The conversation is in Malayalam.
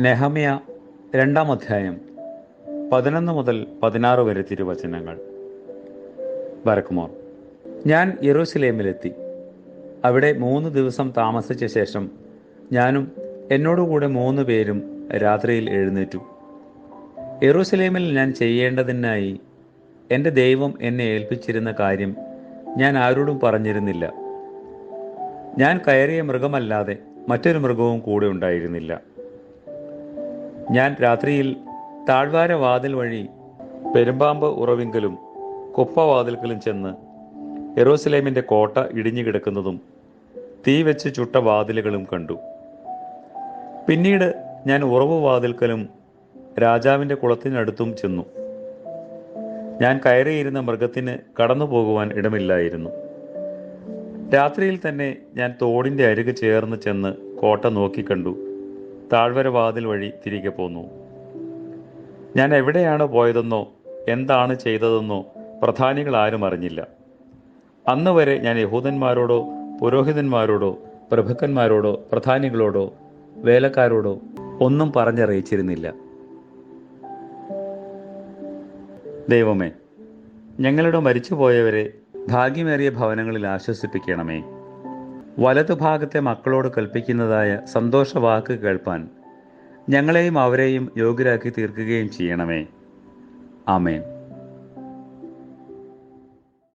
നെഹമ്യ രണ്ടാം അധ്യായം പതിനൊന്ന് മുതൽ പതിനാറ് വരെ തിരുവചനങ്ങൾ. ബരക്കുമോർ ഞാൻ യെറൂസലേമിലെത്തി അവിടെ മൂന്ന് ദിവസം താമസിച്ച ശേഷം ഞാനും എന്നോടുകൂടെ മൂന്ന് പേരും രാത്രിയിൽ എഴുന്നേറ്റു. യെറൂസലേമിൽ ഞാൻ ചെയ്യേണ്ടതിനായി എന്റെ ദൈവം എന്നെ ഏൽപ്പിച്ചിരുന്ന കാര്യം ഞാൻ ആരോടും പറഞ്ഞിരുന്നില്ല. ഞാൻ കയറിയ മൃഗമല്ലാതെ മറ്റൊരു മൃഗവും കൂടെ ഉണ്ടായിരുന്നില്ല. ഞാൻ രാത്രിയിൽ താഴ്വാര വാതിൽ വഴി പെരുമ്പാമ്പ് ഉറവിങ്കലും കുപ്പവാതിൽക്കലും ചെന്ന് എറോസലേമിന്റെ കോട്ട ഇടിഞ്ഞു കിടക്കുന്നതും തീ വെച്ച് ചുട്ട വാതിലുകളും കണ്ടു. പിന്നീട് ഞാൻ ഉറവ് വാതിൽക്കലും രാജാവിന്റെ കുളത്തിനടുത്തും ചെന്നു. ഞാൻ കയറിയിരുന്ന മൃഗത്തിന് കടന്നു പോകുവാൻ ഇടമില്ലായിരുന്നു. രാത്രിയിൽ തന്നെ ഞാൻ തോടിന്റെ അരികെ ചേർന്ന് ചെന്ന് കോട്ട നോക്കിക്കണ്ടു താഴ്വര വാതിൽ വഴി തിരികെ പോന്നു. ഞാൻ എവിടെയാണ് പോയതെന്നോ എന്താണ് ചെയ്തതെന്നോ പ്രധാനികൾ ആരും അറിഞ്ഞില്ല. അന്ന് വരെ ഞാൻ യഹൂദന്മാരോടോ പുരോഹിതന്മാരോടോ പ്രഭുക്കന്മാരോടോ പ്രധാനികളോടോ വേലക്കാരോടോ ഒന്നും പറഞ്ഞറിയിച്ചിരുന്നില്ല. ദൈവമേ ഞങ്ങളുടെ മരിച്ചുപോയവരെ ഭാഗ്യമേറിയ ഭവനങ്ങളിൽ ആശ്വസിപ്പിക്കണമേ. വലതുഭാഗത്തെ മക്കളോട് കൽപ്പിക്കുന്നതായ സന്തോഷവാക്ക് കേൾപ്പാൻ ഞങ്ങളെയും അവരെയും യോഗ്യരാക്കി തീർക്കുകയും ചെയ്യണമേ. ആമേൻ.